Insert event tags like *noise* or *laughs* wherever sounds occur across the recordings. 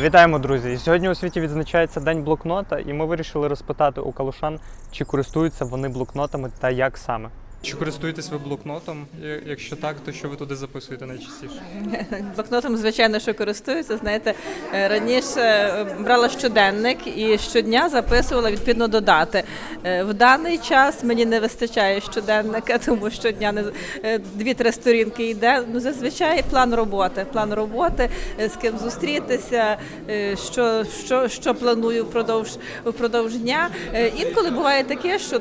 Вітаємо, друзі! І Сьогодні у світі відзначається День блокнота, і ми вирішили розпитати у калушан, чи користуються вони блокнотами та як саме. Чи користуєтесь ви блокнотом? Якщо так, то що ви туди записуєте найчастіше? *laughs* Блокнотом, звичайно, що користуюся. Знаєте, е, раніше е, брала щоденник і щодня записувала відповідно до дати. Е, В даний час мені не вистачає щоденника, *laughs* тому щодня не дві-три сторінки йде. Ну зазвичай план роботи. План роботи, з ким зустрітися, що, що, що планую впродовж впродовж дня. Інколи буває таке, що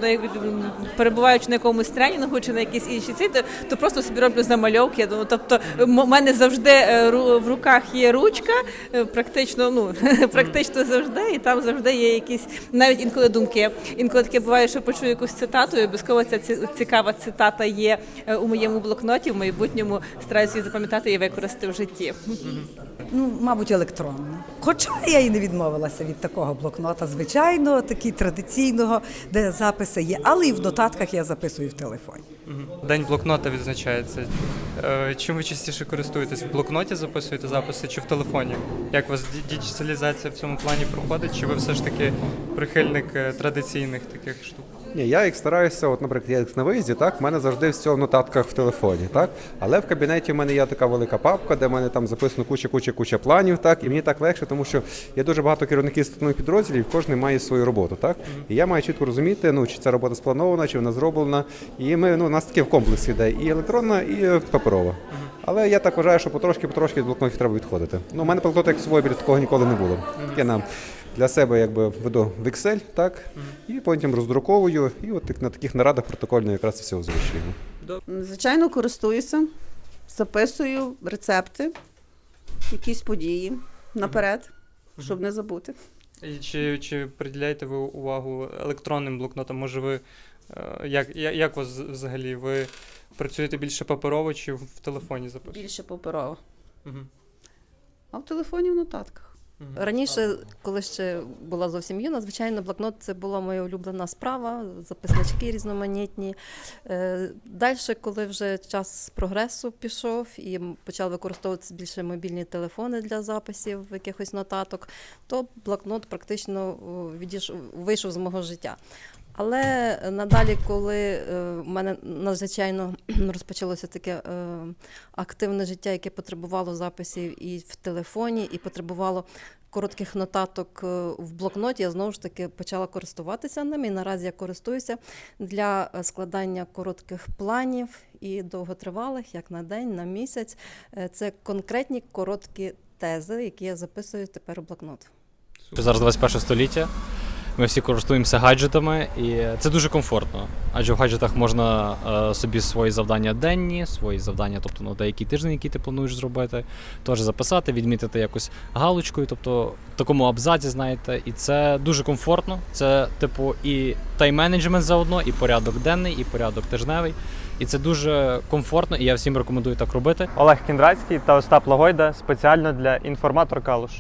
перебуваючи на якомусь тренінгу чи на якійсь іншій ці, то, то просто собі роблю замальовки. Ну тобто, у мене завжди е, в руках є ручка, е, практично, ну *laughs* практично завжди, і там завжди є якісь навіть інколи думки. Інколи таке буває, що почую якусь цитату, і обов'язково ця цікава цитата є е, у моєму блокноті. В майбутньому стараюся її запам'ятати і використати в житті. Ну, мабуть, електронно. Хоча я і не відмовилася від такого блокнота, звичайно, такий традиційного, де записи є, але і в нотатках я записую в телефоні. День блокнота відзначається. Е, Чим ви частіше користуєтесь? В блокноті записуєте записи чи в телефоні? Як у вас ді- діджиталізація в цьому плані проходить? Чи ви все ж таки прихильник е, традиційних таких штук? Ні, я їх стараюся, от, наприклад, я як на виїзді, так, в мене завжди все в нотатках в телефоні, так? Але в кабінеті в мене є така велика папка, де в мене там записано куча, куча, куча планів, так, і мені так легше, тому що є дуже багато керівників статутних підрозділів, кожен має свою роботу, так? І я маю чітко розуміти, ну, чи ця робота спланована, чи вона зроблена. І ми, ну, у нас таке в комплексі йде і електронна, і е, паперова. Але я так вважаю, що потрошки-потрошки від блокнотів треба відходити. Ну, у мене блокнот як собою біля такого ніколи не було. Я нам для себе якби веду в Excel, так, і потім роздруковую, і от так на таких нарадах протокольно якраз все озвучуємо. Звичайно, користуюся, записую рецепти, якісь події наперед, щоб не забути. І чи, чи приділяєте ви увагу електронним блокнотам? Може ви е, як, я- як у вас взагалі? Ви працюєте більше паперово чи в телефоні записуєте? Більше паперово. Мгм. А в телефоні в нотатках. Раніше, коли ще була зовсім юна, звичайно, блокнот це була моя улюблена справа, записнички різноманітні. Далі, коли вже час прогресу пішов і почав використовуватися більше мобільні телефони для записів якихось нотаток, то блокнот практично відійшов, вийшов з мого життя. Але надалі, коли е, в мене надзвичайно *clears throat* розпочалося таке е, активне життя, яке потребувало записів і в телефоні, і потребувало коротких нотаток е, в блокноті, я знову ж таки почала користуватися ними. І наразі я користуюся для е, складання коротких планів і довготривалих, як на день, на місяць. Е, Це конкретні короткі тези, які я записую тепер у блокнот. Зараз 21 століття. Ми всі користуємося гаджетами, і це дуже комфортно. Адже в гаджетах можна е, собі свої завдання денні, свої завдання, тобто на деякий тиждень, який ти плануєш зробити, теж записати, відмітити якось галочкою, тобто в такому абзаці, знаєте, і це дуже комфортно. Це, типу, і тайм-менеджмент заодно, і порядок денний, і порядок тижневий. І це дуже комфортно, і я всім рекомендую так робити. Олег Кіндрацький та Остап Лагойда спеціально для інформатор Калуш.